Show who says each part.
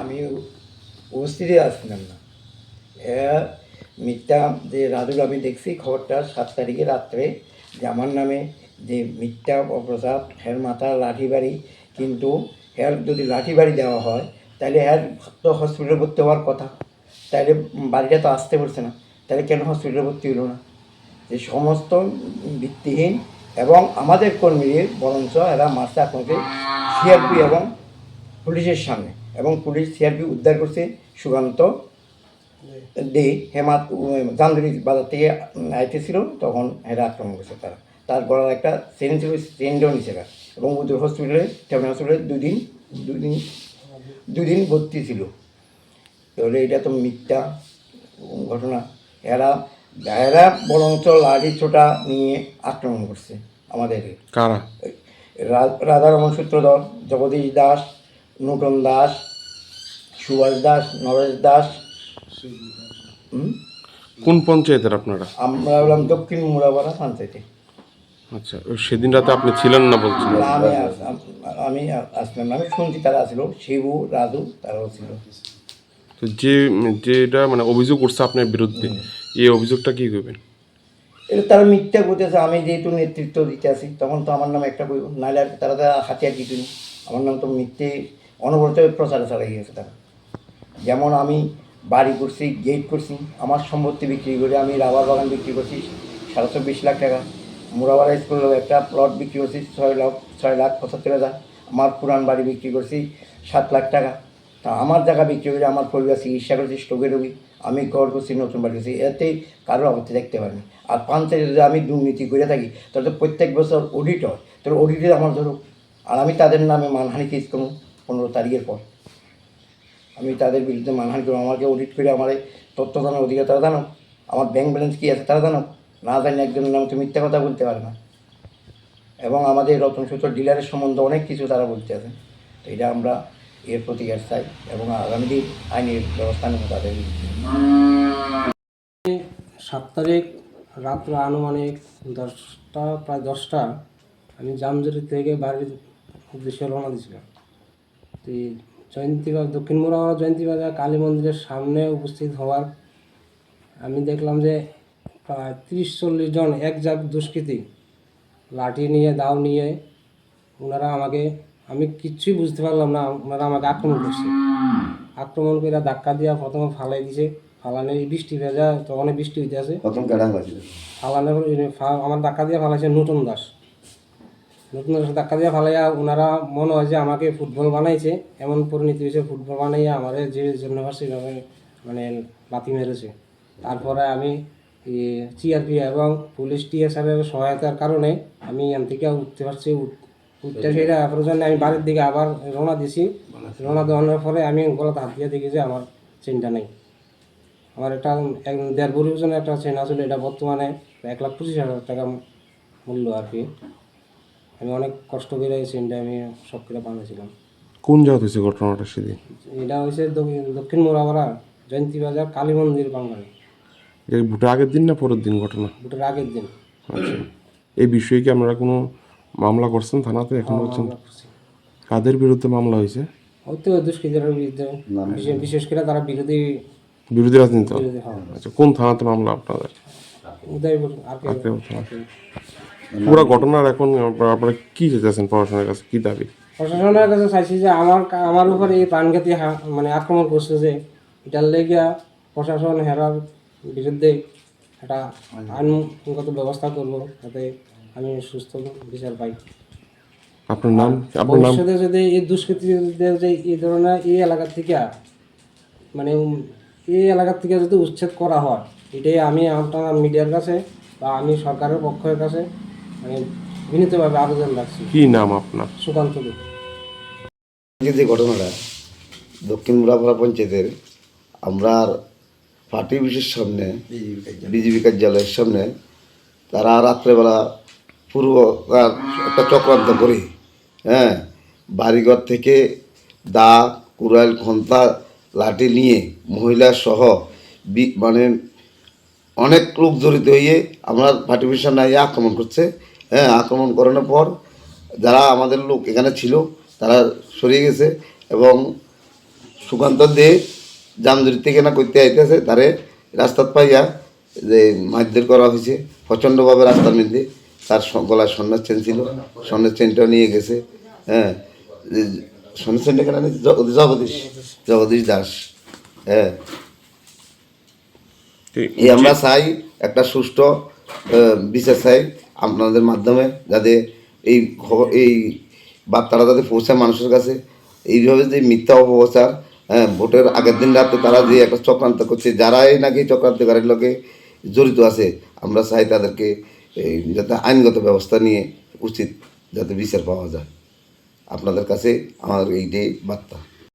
Speaker 1: আমি উপস্থিতি আসছিলাম না। এরা মিথ্যা যে রাজুল আমি দেখছি, খবরটা সাত তারিখে রাত্রে যে আমার নামে যে মিথ্যা অপ্রসাদ হের মাথা লাঠি বাড়ি, কিন্তু হের যদি লাঠি বাড়ি দেওয়া হয়, তাহলে হের তো হসপিটালে ভর্তি হওয়ার কথা। তাহলে বাড়িটা তো আসতে পারছে না। তাহলে কেন হসপিটালে ভর্তি হলো না? যে সমস্ত ভিত্তিহীন এবং আমাদের কর্মীদের বরঞ্চ এরা মারছে আপনাকে সিআরপি এবং পুলিশের সামনে। এবং পুলিশ সিআরপি উদ্ধার করছে সুকান্ত দে হেমাত জান্দুরি বাজার থেকে আইতেছিল তখন হেরা আক্রমণ করছে তারা। তার গলার একটা চেন ছিল চেনটাও নিচে এবং উদয় হসপিটালে টেমনা হসপিটালে দুদিন দুদিন দুদিন ভর্তি ছিল। তাহলে এটা তো মিথ্যা ঘটনা। এরা এরা বরঞ্চ লাঠি ছোটা নিয়ে আক্রমণ করছে আমাদেরকে।
Speaker 2: কারা?
Speaker 1: রাধারমণ সূত্রধর জগদীশ দাস নূতন দাস সুভাষ দাস নরেশ দাস।
Speaker 2: কোন পঞ্চায়েতের আপনারা?
Speaker 1: আমরা হলাম দক্ষিণ মুরাপাড়া পঞ্চায়েতে।
Speaker 2: আচ্ছা সেদিন রাতে আপনি ছিলেন না বলছেন
Speaker 1: আমি আমি আসলাম আমি শুনছি তারা ছিল শিবু রাজু তারাও ছিল।
Speaker 2: তো যে যেটা মানে অভিযোগ করছে আপনার বিরুদ্ধে এই অভিযোগটা কি করবেন?
Speaker 1: এটা তারা মিথ্যা করতেছে আমি যেহেতু নেতৃত্ব দিতে আসি তখন তো আমার নাম একটা কইব নাহলে আর তারা তো হাতিয়ার নেই আমার নাম তো মিথ্যে অনবরত প্রচারে চালাই গেছে তারা। যেমন আমি বাড়ি করছি গেট করছি, আমার সম্পত্তি বিক্রি করে আমি রাবার বাগান বিক্রি করছি, সাড়ে চব্বিশ লাখ টাকা। মুরাবাড়া স্কুলেও একটা প্লট বিক্রি করছি, ছয় লাখ ছয় লাখ পঁচাত্তর হাজার। আমার পুরান বাড়ি বিক্রি করছি, সাত লাখ টাকা। তা আমার জায়গা বিক্রি করে আমার পরিবার চিকিৎসা করছি স্টোকে রোগী। আমি ঘর করছি, নতুন বাড়ি করছি, এতে কারও আপত্তি দেখতে পারিনি আর পঞ্চায়েতে যদি আমি দুর্নীতি করে থাকি, তাহলে প্রত্যেক বছর অডিট হয়। তাহলে অডিটে আমার ধরুক। আর আমি তাদের নামে মানহানি কেস করব। পনেরো তারিখের পর। আমি তাদের বিরুদ্ধে মানহানি করব। আমাকে অডিট করে আমার তথ্য জানার অধিকার তারা জানো আমার ব্যাংক ব্যালেন্স কী আছে তারা জানো না জানি একজনের নাম তো মিথ্যা কথা বলতে পারে না। এবং আমাদের রতন সূত্র ডিলারের সম্বন্ধে অনেক কিছু তারা বলতে আছে। তো এটা আমরা এর প্রতিকার চাই এবং আগামী দিন আইনের ব্যবস্থা নেব তাদের
Speaker 3: সাত তারিখ রাত্র আনুমানিক দশটা, প্রায় দশটা আমি জামজুরি থেকে বাড়ির উদ্দেশ্যে রওনা দিয়েছিলাম। তো এই জয়ন্তীবাগ দক্ষিণ মোড়াওয়া জয়ন্তীবাজার কালী মন্দিরের সামনে উপস্থিত হওয়ার। আমি দেখলাম যে প্রায় তিরিশ চল্লিশ জন এক জাগ দুষ্কৃতী লাঠি নিয়ে দাও নিয়ে ওনারা আমাকে আমি কিচ্ছুই বুঝতে পারলাম না ওনারা আমাকে আক্রমণ করছে। আক্রমণ করে ধাক্কা দিয়া প্রথমে ফালাই দিছে। ফালানে এই বৃষ্টি ভেজা তখন বৃষ্টি হইতে আছে। ফালানের আমার ধাক্কা দিয়ে ফালাইছে নতুন দাস। নতুন ধাক্কা দিয়ে ফালাইয়া ওনারা মনে হয় যে আমাকে ফুটবল বানাইছে। এমন পরিণতি হয়েছে ফুটবল বানাইয়া আমার যে জন্য সেভাবে মানে লাথি মেরেছে। তারপরে আমি সিআরপি এবং পুলিশ টিএসআরের সহায়তার কারণে আমি এখান থেকে উঠতে পারছি। উঠ- উঠতে সেটা প্রয়োজনে আমি বাড়ির দিকে আবার রওনা দিছি। রওনা দেওয়ানোর পরে আমি গলাতে হাত দিয়ে দেখি যে আমার চেনটা নেই। আমার একটা এক দেড় ওজনের একটা চেন আসলে এটা বর্তমানে এক লাখ পঁচিশ হাজার টাকা মূল্য আর কি। আমি অনেক কষ্ট করে এই চেনটা আমি সব করে বানিয়েছিলাম
Speaker 2: কোন জায়গা হয়েছে ঘটনাটা সেদিন?
Speaker 3: এটা হয়েছে দক্ষিণ- দক্ষিণ জয়ন্তী বাজার কালী মন্দির বাঙালি
Speaker 2: এই ভোটের আগের দিন না পরের দিন ঘটনা?
Speaker 3: ভোটের আগের দিন।
Speaker 2: আচ্ছা। এই বিষয়ে কি আপনারা কোনো মামলা করছেন থানাতে এখন পর্যন্ত?
Speaker 3: আমরা
Speaker 2: কাদের বিরুদ্ধে মামলা হয়েছে
Speaker 3: হয়তো দুষ্কৃতীদের বিরুদ্ধে। বিশেষ- বিশেষ করে তারা বিরোধী
Speaker 2: বিরোধী রাজনীতি?
Speaker 3: হওয়া
Speaker 2: আচ্ছা কোন থানাতে মামলা আপনাদের?
Speaker 3: উদয়পুর আর।
Speaker 2: পুরো ঘটনার এখন আপনারা কি চাইছেন পড়াশোনার কাছে? কি দাবি?
Speaker 3: প্রশাসনের কাছে চাইছি যে আমার আমার উপরে এই প্রাণঘাতী মানে আক্রমণ করছে যে এটার লেগে প্রশাসন হেরার বিরুদ্ধে একটা আইনগত ব্যবস্থা করব যাতে আমি সুস্থ বিচার পাই।
Speaker 2: আপনার নাম? আপনার নাম?
Speaker 3: ভবিষ্যতে যদি এই দুষ্কৃতীদের যে এই ধরনের এই এলাকার থেকে মানে এই এলাকার থেকে যদি উচ্ছেদ করা হয় এটাই আমি আপনার মিডিয়ার কাছে বা আমি সরকারের পক্ষের কাছে মানে বিনীতভাবে আবেদন রাখছি।
Speaker 2: কি নাম আপনার?
Speaker 3: সুকান্ত দে
Speaker 4: যে ঘটনাটা দক্ষিণ মুরাপাড়া পঞ্চায়েতের আমরা পার্টি অফিসের সামনে বিজেপি কার্যালয়ের সামনে তারা রাত্রেবেলা পূর্ব একটা চক্রান্ত করে হ্যাঁ বাড়িঘর থেকে দা কুড়াইল খন্তা লাঠি নিয়ে মহিলা সহ মানে অনেক লোক জড়িত হয়ে আমরা পার্টি অফিসের সামনে আক্রমণ করছে। হ্যাঁ আক্রমণ করানোর পর যারা আমাদের লোক এখানে ছিল তারা সরিয়ে গেছে এবং সুকান্ত দে জামজুরি থেকে না করতে আইতেছে তারে রাস্তাত পাইয়া যে মারধর করা হয়েছে প্রচণ্ডভাবে রাস্তার মধ্যে তার গলায় স্বর্ণের চেন ছিল স্বর্ণের চেনটাও নিয়ে গেছে হ্যাঁ স্বর্ণের চেনটা কেন? জগদীশ জগদীশ দাস হ্যাঁ। এই আমরা চাই একটা সুষ্ঠু বিচার চাই। আপনাদের মাধ্যমে যাতে এই এই বার্তাটা যাতে পৌঁছায় মানুষের কাছে। এইভাবে যে মিথ্যা অপপ্রচার হ্যাঁ ভোটের আগের দিন রাতে তারা যে একটা চক্রান্ত করছে, যারাই নাকি চক্রান্তকারীর লোকে জড়িত আছে, আমরা চাই তাদেরকে যাতে আইনগত ব্যবস্থা নিয়ে উচিত যাতে বিচার পাওয়া যায়। আপনাদের কাছে আমার এইটাই বার্তা।